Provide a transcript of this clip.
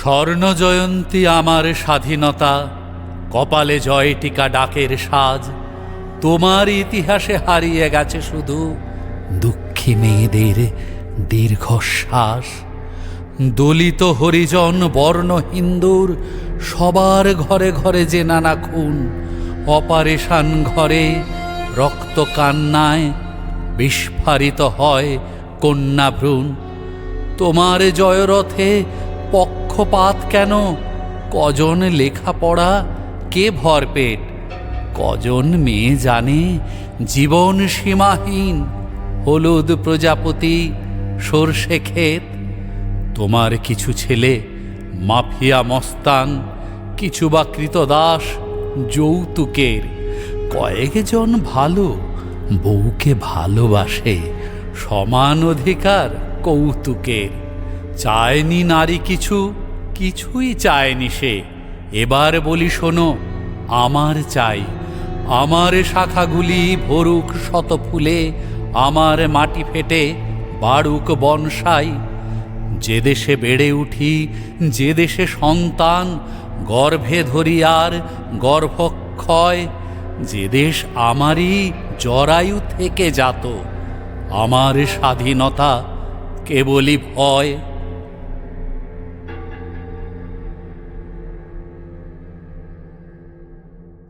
স্বর্ণ জয়ন্তী আমার স্বাধীনতা, কপালে জয় টিকা ডাকের সাজ, তোমার ইতিহাসে হারিয়ে গেছে শুধু দুঃখী মেয়েদের দীর্ঘশ্বাস। দলিত হরিজন, বর্ণ হিন্দুর, সবার ঘরে ঘরে যে নানা খুন, অপারেশন ঘরে রক্ত কান্নায় বিস্ফারিত হয় কন্যা ভ্রূণ। তোমার জয়রথে পক্ষপাত কেন? কজন লেখাপড়া? কে ভরপেট কজন মেয়ে জানে? জীবন সীমাহীন। হলুদ প্রজাপতি, সর্ষে ক্ষেত। তোমার কিছু ছেলে, মাফিয়া মস্তান, কিছু বা কৃতদাস, যৌতুকের। কয়েকজন ভালো, বউকে ভালোবাসে, সমান অধিকার কৌতুকের। চায়নি নারী কিছু কিছুই চায়নি সে। এবার বলি শোনো, আমার চাই। আমার শাখাগুলি ভরুক শত ফুলে আমার মাটি ফেটে বাড়ুক বনসাই। যে দেশে বেড়ে উঠি, যে দেশে সন্তান, গর্ভে ধরি আর গর্ভক্ষয়। যে দেশ আমারই জরায়ু থেকে যাত আমার স্বাধীনতা কেবলই ভয়।